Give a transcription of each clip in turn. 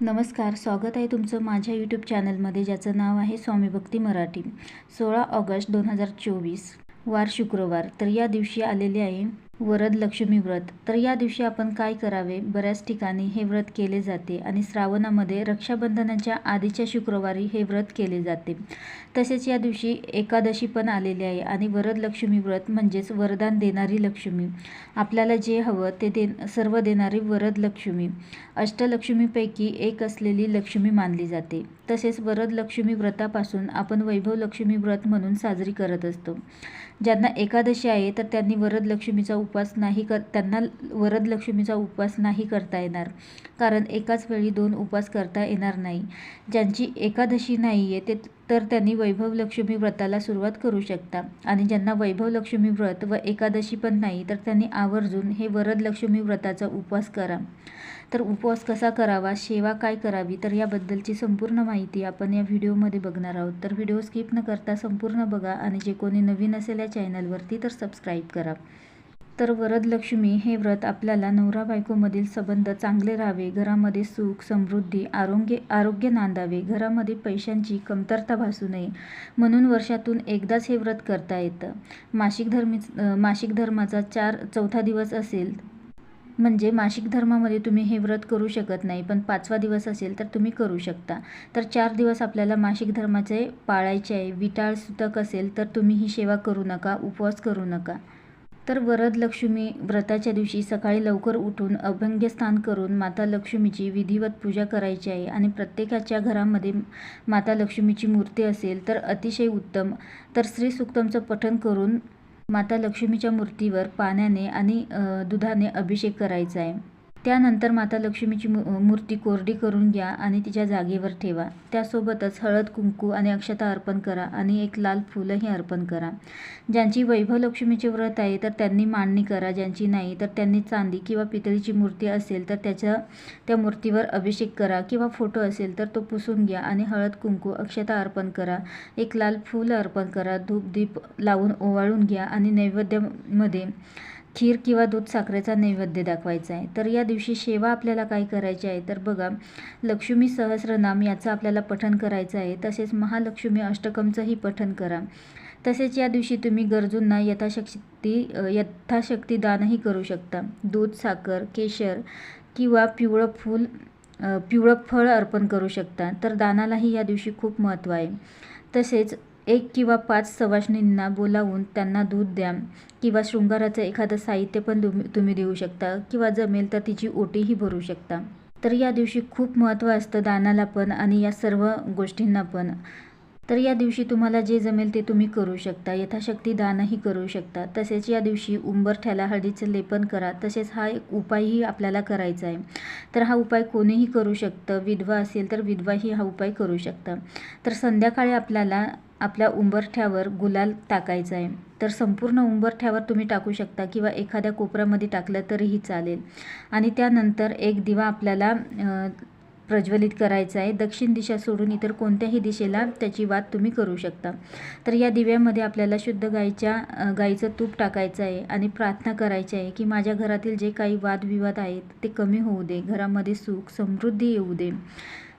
नमस्कार स्वागत आहे तुमचं माझ्या यूट्यूब चॅनलमध्ये ज्याचं नाव आहे स्वामी भक्ती मराठी. सोळा ऑगस्ट दोन हजार चोवीस वार शुक्रवार. तर या दिवशी आलेले आहे वरद लक्ष्मी व्रत. तर या दिवशी आपण काय करावे? बऱ्याच ठिकाणी हे व्रत केले जाते आणि श्रावणामध्ये रक्षाबंधनाच्या आधीच्या शुक्रवारी हे व्रत केले जाते. तसेच या दिवशी एकादशी पण आलेली आहे आणि वरद लक्ष्मी व्रत म्हणजेच वरदान देणारी लक्ष्मी. आपल्याला जे हवं ते दे सर्व देणारी वरद लक्ष्मी. अष्टलक्ष्मीपैकी एक असलेली लक्ष्मी मानली जाते. तसेच वरद लक्ष्मी व्रतापासून आपण वैभव लक्ष्मी व्रत म्हणून साजरी करत असतो. ज्यांना एकादशी आहे तर त्यांनी वरद लक्ष्मीचा उपवास नाही कर त्यांना वरद लक्ष्मीचा उपवास नाही करता येणार. कारण एकाच वेळी दोन उपवास करता येणार नाही. ज्यांची एकादशी नाही आहे ते तर त्यांनी वैभव लक्ष्मी व्रताला सुरुवात करू शकता. आणि ज्यांना वैभव लक्ष्मी व्रत व एकादशी पण नाही तर त्यांनी आवर्जून हे वरद लक्ष्मी व्रताचा उपवास करा. तर उपवास कसा करावा सेवा काय करावी तर याबद्दलची संपूर्ण माहिती आपण या व्हिडिओमध्ये बघणार आहोत. तर व्हिडिओ स्किप न करता संपूर्ण बघा आणि जे कोणी नवीन असेल या चॅनलवरती तर सबस्क्राईब करा. तर वरदलक्ष्मी हे व्रत आपल्याला नवरा बायकोमधील संबंध चांगले राहावे घरामध्ये सुख समृद्धी आरोग्य आरोग्य नांदावे घरामध्ये पैशांची कमतरता भासू नये म्हणून वर्षातून एकदाच हे व्रत करता येतं. मासिक धर्मी मासिक धर्माचा चार चौथा दिवस असेल म्हणजे मासिक धर्मामध्ये तुम्ही हे व्रत करू शकत नाही पण पाचवा दिवस असेल तर तुम्ही करू शकता. तर चार दिवस आपल्याला मासिक धर्माचे पाळायचे आहे. विटाळ सुतक असेल तर तुम्ही ही सेवा करू नका उपवास करू नका. तर वरद लक्ष्मी व्रताच्या दिवशी सकाळी लवकर उठून अभंग्यस्नान करून माता लक्ष्मीची विधिवत पूजा करायची आहे. आणि प्रत्येकाच्या घरामध्ये माता लक्ष्मीची मूर्ती असेल तर अतिशय उत्तम. तर श्री सुक्तमचं पठण करून माता लक्ष्मीच्या मूर्तीवर पाण्याने आणि दुधाने अभिषेक करायचा आहे. त्यानंतर माता लक्ष्मीची मूर्ती कोरडी करून घ्या आणि तिच्या जागेवर ठेवा. त्यासोबतच हळद कुंकू आणि अक्षता अर्पण करा आणि एक लाल फुलंही अर्पण करा. ज्यांची वैभव लक्ष्मीचे व्रत आहे तर त्यांनी मांडणी करा. ज्यांची नाही तर त्यांनी चांदी किंवा पितळीची मूर्ती असेल तर त्याच्या त्या मूर्तीवर अभिषेक करा किंवा फोटो असेल तर तो पुसून घ्या आणि हळद कुंकू अक्षता अर्पण करा. एक लाल फूल अर्पण करा. धूप दीप लावून ओवाळून घ्या आणि नैवेद्यामध्ये खीर किंवा दूध साखरेचा नैवेद्य दाखवायचा आहे. तर या दिवशी सेवा आपल्याला काय करायची आहे? तर बघा लक्ष्मी सहस्रनाम याचं आपल्याला पठण करायचं आहे. तसेच महालक्ष्मी अष्टकमचंही पठण करा. तसेच या दिवशी तुम्ही गरजूंना यथाशक्ती यथाशक्ती दानही करू शकता. दूध साखर केशर किंवा पिवळं फूल पिवळं फळ अर्पण करू शकता. तर दानालाही या दिवशी खूप महत्त्व आहे. तसेच एक किंवा पाच सवाष्णींना बोलावून त्यांना दूध द्या किंवा शृंगाराचं एखादं साहित्य पण तुम्ही तुम्ही देऊ शकता किंवा जमेल तर तिची ओटीही भरू शकता. तर या दिवशी खूप महत्त्व असतं दानाला पण आणि या सर्व गोष्टींना पण. तर या दिवशी तुम्हाला जे जमेल ते तुम्ही करू शकता. यथाशक्ती दानही करू शकता. तसेच या दिवशी उंबरठ्याला हळदीचं लेपन करा. तसेच हा एक उपायही आपल्याला करायचा आहे. तर हा उपाय कोणीही करू शकतं. विधवा असेल तर विधवाही हा उपाय करू शकता. तर संध्याकाळी आपल्याला आपल्या उंबरठ्यावर गुलाल टाकायचा आहे. तर संपूर्ण उंबरठ्यावर तुम्ही टाकू शकता किंवा एखाद्या कोपऱ्यामध्ये टाकलं तरीही चालेल. आणि त्यानंतर एक दिवा आपल्याला प्रज्वलित करायचा आहे. दक्षिण दिशा सोडून इतर कोणत्याही दिशेला त्याची वाद तुम्ही करू शकता. तर या दिव्यामध्ये आपल्याला शुद्ध गाईच्या गाईचं तूप टाकायचं आहे आणि प्रार्थना करायची आहे की माझ्या घरातील जे काही वादविवाद आहेत ते कमी होऊ दे. घरामध्ये सुख समृद्धी येऊ दे.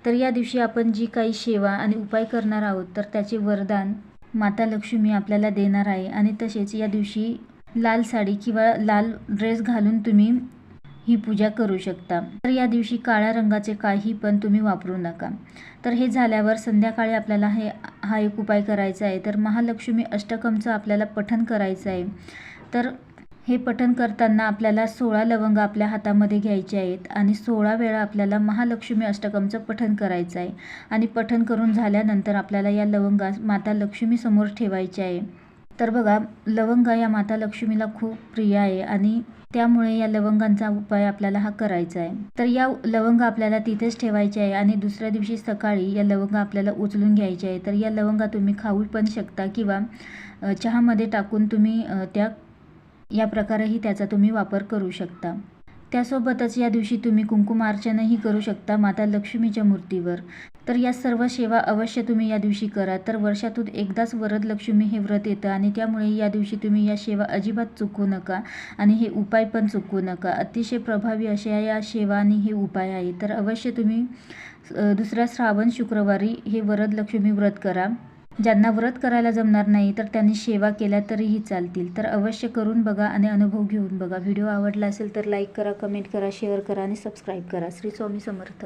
तर या दिवशी आपण जी काही सेवा आणि उपाय करणार आहोत तर त्याचे वरदान माता लक्ष्मी आपल्याला देणार आहे. आणि तसेच या दिवशी लाल साडी किंवा लाल ड्रेस घालून तुम्ही ही पूजा करू शकता. तर या दिवशी काळ्या रंगाचे काही पण तुम्ही वापरू नका. तर हे झाल्यावर संध्याकाळी आपल्याला हे हा एक उपाय करायचा आहे. तर महालक्ष्मी अष्टकमचं आपल्याला पठन करायचं आहे. तर हे पठन करताना आपल्याला सोळा लवंग आपल्या हातामध्ये घ्यायचे आहेत आणि सोळा वेळा आपल्याला महालक्ष्मी अष्टकमचं पठन करायचं आहे. आणि पठन करून झाल्यानंतर आपल्याला या लवंगा माता लक्ष्मीसमोर ठेवायचे आहे. तर बघा लवंगा या माता लक्ष्मीला खूप प्रिय आहे आणि त्यामुळे या लवंगांचा उपाय आपल्याला हा करायचा आहे. तर या लवंग आपल्याला तिथेच ठेवायचे आहे आणि दुसऱ्या दिवशी सकाळी या लवंग आपल्याला उचलून घ्यायचे आहे. तर या लवंगा तुम्ही खाऊ पण शकता किंवा चहामध्ये टाकून तुम्ही त्या या प्रकारेही त्याचा तुम्ही वापर करू शकता. त्यासोबतच या दिवशी तुम्ही कुंकुमार्चनही करू शकता माता लक्ष्मीच्या मूर्तीवर. तर या सर्व सेवा अवश्य तुम्ही या दिवशी करा. तर वर्षातून एकदाच वरद लक्ष्मी हे व्रत येतं आणि त्यामुळे या दिवशी तुम्ही या सेवा अजिबात चुकवू नका आणि हे उपाय पण चुकवू नका. अतिशय प्रभावी अशा या सेवा आणि हे उपाय आहे तर अवश्य तुम्ही दुसऱ्या श्रावण शुक्रवारी हे वरद लक्ष्मी व्रत करा. ज्यांना व्रत करायला जमणार नाही तर त्यांनी सेवा केल्या तरीही चालतील. तर अवश्य करून बघा आणि अनुभव घेऊन बघा. व्हिडिओ आवडला असेल तर लाईक करा कमेंट करा शेअर करा आणि सबस्क्राईब करा. श्री स्वामी समर्थ.